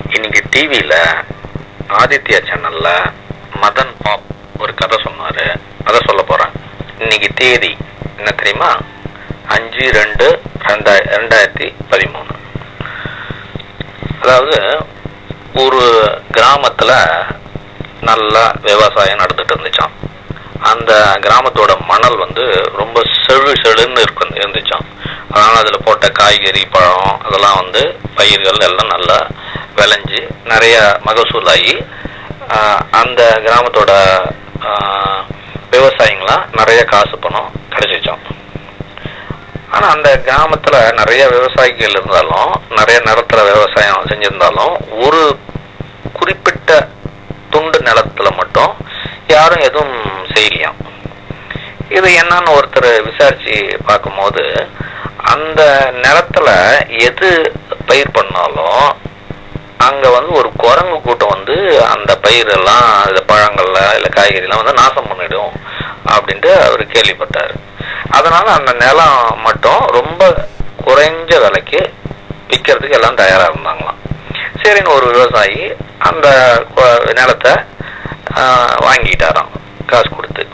இன்னைக்கு டிவியில் ஆதித்யா சேனல்ல மதன் பாப் ஒரு கதை சொன்னாரு. அதை சொல்ல போறேன். இன்னைக்கு தேதி என்ன தெரியுமா? அஞ்சு ரெண்டு ரெண்டாய் ரெண்டாயிரத்தி பதிமூணு. அதாவது ஒரு கிராமத்துல நல்லா விவசாயம் நடந்துட்டு இருந்துச்சான் அந்த கிராமத்தோட மணல் வந்து ரொம்ப செழு செழுன்னு இருக்கும் அதனால் அதில் போட்ட காய்கறி பழம் அதெல்லாம் வந்து பயிர்கள் எல்லாம் நல்லா விளைஞ்சி நிறையா மகசூல் ஆகி அந்த கிராமத்தோட விவசாயிங்களாம் நிறைய காசு பணம் கிடச்சிச்சோம். ஆனால் அந்த கிராமத்தில் நிறைய விவசாயிகள் இருந்தாலும் நிறைய நிலத்தில் விவசாயம் செஞ்சுருந்தாலும் ஒரு குறிப்பிட்ட துண்டு நிலத்தில் மட்டும் யாரும் எதுவும் செய்யலையாம். இது என்னன்னு ஒருத்தர் விசாரிச்சு பார்க்கும்போது அந்த நிலத்துல எது பயிர் பண்ணாலும் அங்க வந்து ஒரு குரங்கு கூட்டம் வந்து அந்த பயிரெல்லாம் இந்த பழங்கள்ல இல்ல காய்கறிலாம் வந்து நாசம் பண்ணிடும் அப்படின்ட்டு அவர் கேள்விப்பட்டாரு. அதனால அந்த நிலம் மட்டும் ரொம்ப குறைஞ்ச விலைக்கு விற்கிறதுக்கு எல்லாம் தயாரா இருந்தாங்களாம். சரின்னு ஒரு விவசாயி அந்த நிலத்தை வாங்கிட்டாராம் காசு கொடுத்து.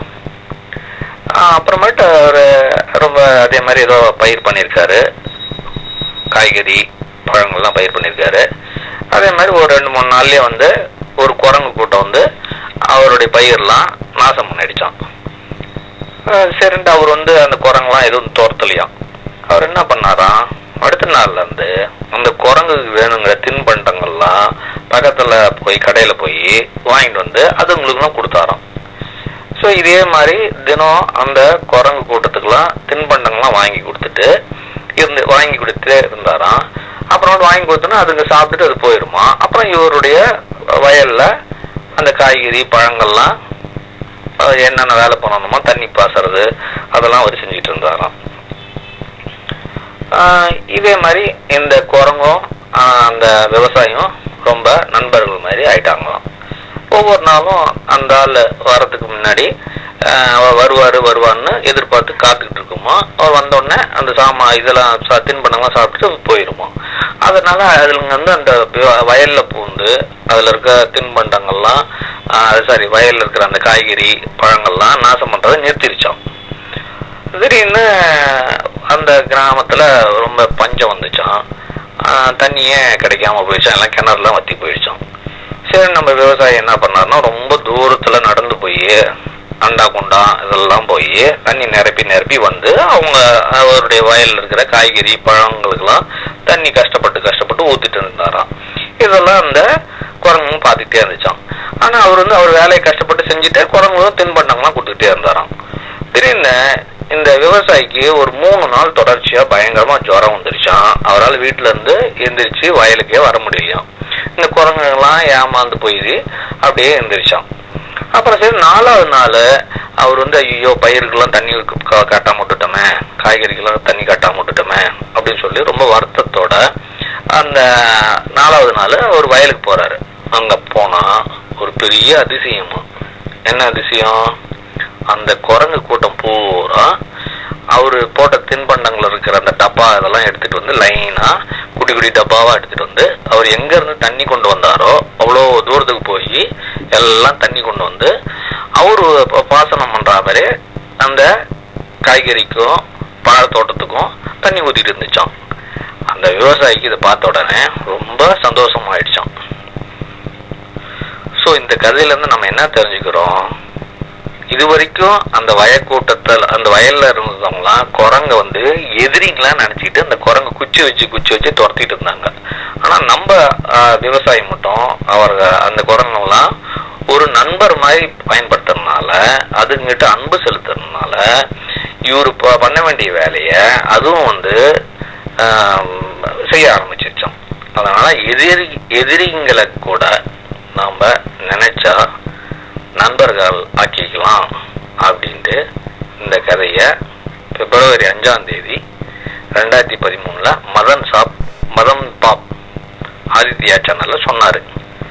அப்புறமேட்டு அவர் ரொம்ப அதே மாதிரி ஏதோ பயிர் பண்ணியிருக்காரு. காய்கறி பழங்கள்லாம் பயிர் பண்ணியிருக்காரு. அதே மாதிரி ஒரு ரெண்டு மூணு நாள்லேயே வந்து ஒரு குரங்கு கூட்டம் வந்து அவருடைய பயிர்லாம் நாசம் பண்ணிடுச்சான் சரின்ட்டு அவர் வந்து அந்த குரங்குலாம் எதுவும் தோர்த்தலையாம் அவர் என்ன பண்ணாராம்? அடுத்த நாள்லேருந்து அந்த குரங்குக்கு வேணுங்கிற தின்பண்டங்கள்லாம் பக்கத்தில் போய் கடையில் போய் வாங்கிட்டு வந்து அது உங்களுக்குலாம் கொடுத்தாராம். ஸோ இதே மாதிரி தினம் அந்த குரங்கு கூட்டத்துக்கெல்லாம் தின்பண்டங்கள்லாம் வாங்கி கொடுத்துட்டு இருந்து வாங்கி கொடுத்துட்டே இருந்தாராம். அப்புறம் வாங்கி கொடுத்தோன்னா அதுங்க சாப்பிட்டுட்டு அது போயிடுமா அப்புறம் இவருடைய வயலில் அந்த காய்கறி பழங்கள்லாம் என்னென்ன வேலை பண்ணணுமோ தண்ணி பாசுறது அதெல்லாம் அவர் செஞ்சுட்டு இருந்தாராம். இதே மாதிரி இந்த குரங்கும் அந்த விவசாயம் ரொம்ப நண்பர்கள் மாதிரி ஆயிட்டாங்களாம். ஒவ்வொரு நாளும் அந்த ஆள் வரதுக்கு முன்னாடி வருவாரு வருவான்னு எதிர்பார்த்து காத்துக்கிட்டு இருக்குமா? அவர் வந்தோடனே அந்த சாமா இதெல்லாம் சா- தின்பண்டங்கள்லாம் சாப்பிட்டு போயிருமா? அதனால அதுங்க வந்து அந்த வயலில் பூந்து அதில் இருக்க தின்பண்டங்கள்லாம் சாரி வயலில் இருக்கிற அந்த காய்கறி பழங்கள்லாம் நாசம் பண்ணுறதை நிறுத்திருச்சோம். திடீர்னு அந்த கிராமத்தில் ரொம்ப பஞ்சம் வந்துச்சோம். தண்ணியே கிடைக்காம போயிடுச்சோம்? எல்லாம் கிணறுலாம் வத்தி போயிடுச்சோம். சரி நம்ம விவசாயி என்ன பண்ணாருன்னா ரொம்ப தூரத்தில் நடந்து போய் அண்டா குண்டா இதெல்லாம் போய் தண்ணி நிரப்பி நிரப்பி வந்து அவங்க அவருடைய வயலில் இருக்கிற காய்கறி பழங்களுக்கெல்லாம் தண்ணி கஷ்டப்பட்டு கஷ்டப்பட்டு ஊத்திட்டு இருந்தாராம். இதெல்லாம் அந்த குரங்கும் பார்த்துக்கிட்டே இருந்துச்சான் ஆனால் அவர் வந்து அவர் வேலையை கஷ்டப்பட்டு செஞ்சுட்டு குரங்குகளும் தின்பண்டங்கள்லாம் கொடுத்துக்கிட்டே இருந்தாராம். திடீர்னு இந்த விவசாயிக்கு ஒரு மூணு நாள் தொடர்ச்சியா பயங்கரமா ஜுரம் வந்துருச்சான் அவரால் வீட்டுல இருந்து எந்திரிச்சு வயலுக்கே வர முடியலையாம். இந்த குரங்குகள்லாம் ஏமாந்து போய் அப்படியே எந்திரிச்சான் அப்புறம் சரி நாலாவது நாள் அவர் வந்து ஐயோ பயிருக்கெல்லாம் தண்ணி காட்டாம விட்டுட்டோமே காய்கறிக்கெல்லாம் தண்ணி காட்டாம விட்டுட்டோமே அப்படின்னு சொல்லி ரொம்ப வருத்தத்தோட அந்த நாலாவது நாள் அவர் வயலுக்கு போறாரு. அங்க போனா ஒரு பெரிய அதிசயமா. என்ன அதிசயம்? அந்த குரங்கு கூட்டம் பூரா அவரு போட்ட தின்பண்டங்கள் இருக்கிற அந்த டப்பா இதெல்லாம் எடுத்துட்டு வந்து லைனா குட்டி குட்டி டப்பாவா எடுத்துட்டு வந்து அவர் எங்க இருந்து தண்ணி கொண்டு வந்தாரோ அவ்வளோ தூரத்துக்கு போய் எல்லாம் தண்ணி கொண்டு வந்து அவரு பாசனம் பண்ற மாதிரி அந்த காய்கறிக்கும் பழத்தோட்டத்துக்கும் தண்ணி ஊத்திட்டு இருந்துச்சோம். அந்த விவசாயிக்கு இதை பார்த்த உடனே ரொம்ப சந்தோஷமாயிடுச்சாம். ஸோ இந்த கதையில இருந்து நம்ம என்ன தெரிஞ்சுக்கிறோம்? இது வரைக்கும் அந்த வயக்கூட்டத்தில் அந்த வயல்ல இருந்தவங்களாம் குரங்க வந்து எதிரிங்களாம் நினைச்சிட்டு அந்த குரங்கு குச்சி வச்சு குச்சி வச்சு துரத்திட்டு இருந்தாங்க. ஆனால் நம்ம விவசாயி மட்டும் அவர் அந்த குரங்கெல்லாம் ஒரு நண்பர் மாதிரி பயன்படுத்துறதுனால அதுங்கிட்ட அன்பு செலுத்துறதுனால இவர் ப- பண்ண வேண்டிய வேலையை அதுவும் வந்து செய்ய ஆரம்பிச்சிருச்சோம். அதனால் எதிரி எதிரிங்களை கூட நாம் நினைச்சா நண்பர்கள் ஆக்கிக்கலாம் அப்படின்ட்டு இந்த கதையை பிப்ரவரி அஞ்சாம் தேதி ரெண்டாயிரத்தி பதிமூணில் மதன் சாப் மதன் பாப் ஆதித்யா சேனல்ல சொன்னாரு.